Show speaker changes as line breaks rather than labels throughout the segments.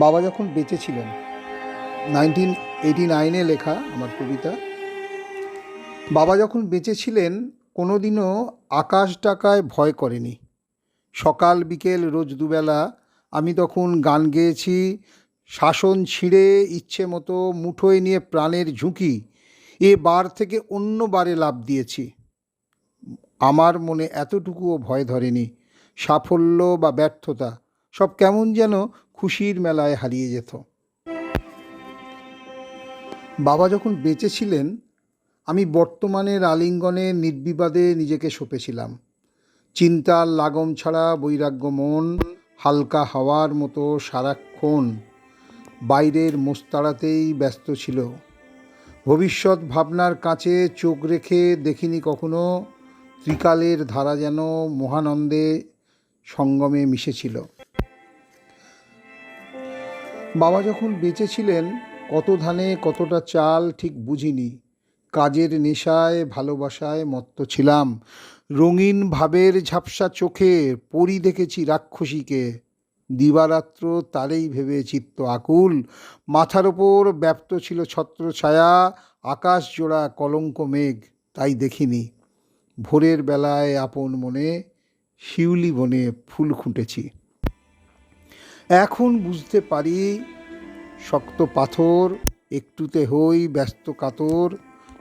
বাবা যখন বেঁচে ছিলেন নাইনটিন এইটি নাইনে লেখা আমার কবিতা, বাবা যখন বেঁচে ছিলেন, কোনোদিনও আকাশ ডাকায় ভয় করেনি। সকাল, বিকেল, রোজ দুবেলা আমি তখন গান গেয়েছি, শাসন ছিঁড়ে ইচ্ছে মতো মুঠোয় নিয়ে প্রাণের ঝুঁকি এ বার থেকে অন্য বারে লাভ দিয়েছি। আমার মনে এতটুকুও ভয় ধরেনি, সাফল্য বা ব্যর্থতা, সব কেমন যেন খুশির মেলায় হারিয়ে যেত। বাবা যখন বেঁচে ছিলেন, আমি বর্তমানের আলিঙ্গনে নির্বিবাদে নিজেকে সঁপেছিলাম। চিন্তার লাগম ছাড়া বৈরাগ্য মন, হালকা হাওয়ার মতো সারাক্ষণ বাইরের মোস্তাড়াতেই ব্যস্ত ছিল। ভবিষ্যৎ ভাবনার কাছে চোখ রেখে দেখিনি কখনো, ত্রিকালের ধারা যেন মহানন্দে সঙ্গমে মিশেছিল। বাবা যখন বেঁচে ছিলেন, কত ধানে, কতটা চাল ঠিক বুঝিনি। কাজের নেশায়, ভালোবাসায় মত্ত ছিলাম। রঙিন ভাবের ঝাপসা চোখে পরি দেখেছি রাক্ষসীকে। দিবারাত্র তারেই ভেবে চিত্ত আকুল। মাথার ওপর ব্যাপ্ত ছিল ছত্র ছায়া, আকাশ জোড়া কলঙ্ক মেঘ, তাই দেখিনি। ভোরের বেলায় আপন মনে, শিউলি বনে ফুল খুঁটেছি। এখন বুঝতে পারি, শক্ত পাথর, একটুতে হই ব্যস্ত কাতর,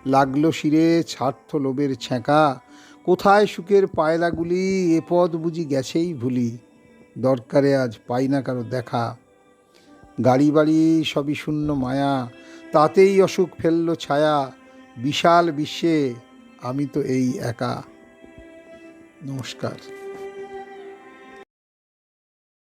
লাগল শিরে ছার্থ লোবের ছ্যাঁকা, কোথায় সুখের পায়রাগুলি এ পথ বুঝি গেছেই ভুলি, দরকারে আজ পাই না কারও দেখা, গাড়ি বাড়ি সবই শূন্য মায়া, তাতেই অসুখ ফেলল ছায়া, বিশাল বিশ্বে আমি তো এই একা। নমস্কার।